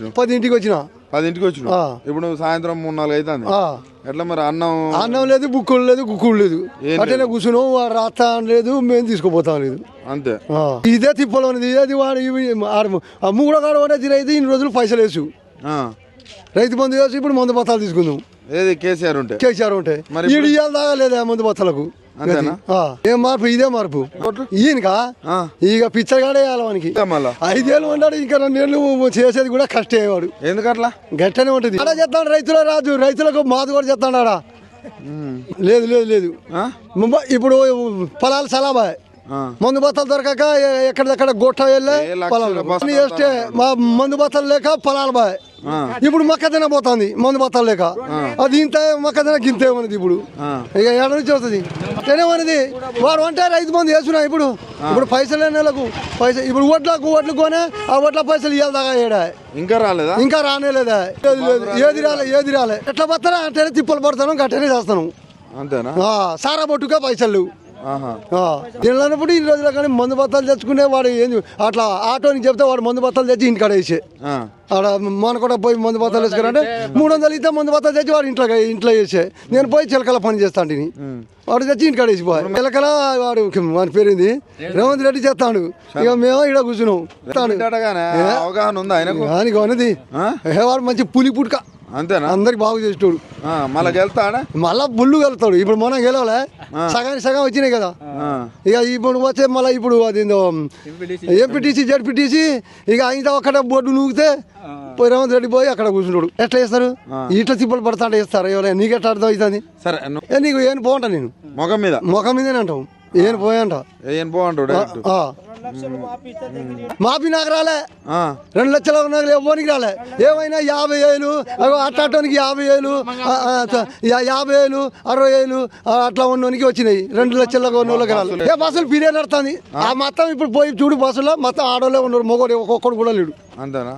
వచ్చినావు పదింటికి వచ్చిన? పదింటికి వచ్చినావు ఆ. ఇప్పుడు సాయంత్రం మూడు నాలుగు అవుతుంది. ఎట్లా మరి అన్నం? అన్నం లేదు బుక్కులు లేదు గుక్కులు లేదు. అట్లనే కూర్చున్నాం వాడు రాస్తా లేదు మేము తీసుకుపోతాం లేదు. అంతే. ఇదే తిప్పలో ఏది వాడు మూడో కాడ పడే తినైతే ఇన్ని రోజులు పైసలు వేసు. రైతు మందు వేసి ఇప్పుడు మందు బత్తాలు తీసుకుందాం. ఏది కేసీఆర్ ఉంటే? కేసీఆర్ ఉంటాయి మరి ఇవాళ తాగలేదా మందు బత్తలకు? అంతేనా? ఏం మార్పు? ఇదే మార్పు. ఈయనకా? ఆ. ఇక పిచ్చగాడే వేయాలి వానికి. ఐదేళ్ళు ఉన్నాడు ఇంకా రెండేళ్ళు చేసేది కూడా కష్టమే వాడు. ఎందుకట్లా? గట్టనే ఉంటుంది. ఆడ చెప్తాడు రైతుల రాజు రైతులకు మాది కూడా చెప్తాడు. లేదు లేదు లేదు. ఇప్పుడు పొలాలు సలాబా ఆ. మందు బత్తాలు దొరకక ఎ- ఎక్కడిదక్కడ గొట్ట వెళ్ళే పొలాలు. చేస్తే మా మందు బత్తాలు లేక పొలాలు బాయ్. ఇప్పుడు మొక్కజొన్న పోతుంది మందు బత్తాలు లేక. అది ఇంత మొక్కజొన్న గింతే ఉన్నది ఇప్పుడు. ఇక ఏడ నుంచి వస్తుంది. తెలియమన్నది వాడు అంటే రైతు మంది వేస్తున్నా ఇప్పుడు. ఇప్పుడు పైసలు నెలకు పైసలు ఇప్పుడు ఓట్లకు ఓట్లు కొనే ఆ ఓట్ల పైసలు ఇవ్వాలి దాకా ఏడా? ఇంకా రాలేదా? ఇంకా రానేలేదా ఏది లేదు. ఏది రాలే ఏది రాలే. ఎట్లా పడతారా అంటేనే తిప్పలు పడతాను గట్టనే చేస్తాను. అంతేనా? ఆ, సారా బొట్టుగా పైసలు తినలేనప్పుడు ఇన్ని రోజులు కానీ మందు బత్తాలు తెచ్చుకునే వాడు ఏంది? అట్లా ఆటోని చెప్తే వాడు మందు బత్తాలు తెచ్చి ఇంటికాడ వేసే. ఆ. ఆడ మన కూడా పోయి మందు బత్తాలు వేసుకురంటే మూడు వందలు ఇస్తే మందు బత్తాలు తెచ్చి వాడు ఇంట్లో ఇంట్లో వేసే. నేను పోయి చిలకల పని చేస్తాను వాడు తెచ్చి ఇంటికాడ వేసిపోయి. చిలకల వాడు వాని పేరుంది? రేవంత్ రెడ్డి చేస్తాడు. ఇక మేము ఇక్కడ కూర్చున్నాం. అవగాహన ఉందా ఆయనకు? దానికి ఉన్నది? ఏ వాడు మంచి పులి పుట్క. అంతేనా? అందరికి బాగు చేసేటోడు. ఆ, మళ్ళా గెలుతాడా మళ్ళా బుల్లు వెళ్తాడు ఇప్పుడు మనం గెలవలే. సగానికి సగం వచ్చినాయి కదా. ఇక ఇప్పుడు వచ్చే మళ్ళీ ఇప్పుడు అది ఎంపీటీసీ. జడ్పీటీసీ ఇక ఆయన ఒక్కడ బోర్డు నూగితే పోయి రేవంత్ రెడ్డి పోయి అక్కడ కూర్చుంటాడు. ఎట్లా చేస్తారు? ఇట్లా తిప్పలు పడతా అంటే ఎవరైనా నీకు ఎట్లా అర్థం అవుతుంది? సరే నీకు ఏం పోంటా నేను? మొగం మీద. ముఖం మీదనే అంటావు? ఏం పోయంట? ఏం పో మాపి నాకు రాలే. రెండు లక్షల ఇవ్వడానికి రాలే ఏమైనా యాభై వేలు అగో అట్లాటోనికి యాభై వేలు యాభై వేలు అరవై వేలు అట్లా ఉన్నోనికి వచ్చినాయి. రెండు లక్షల ఉన్నోళ్ళకి రాలేదు ఏ బస్సులు పీరియడ్ నడుతుంది ఆ. మొత్తం ఇప్పుడు పోయి చూడు బస్సులో మొత్తం ఆడోళ్ళే ఉన్నారు మొగోడు ఒక్కొక్కడు కూడా లేడు. అంతేనా.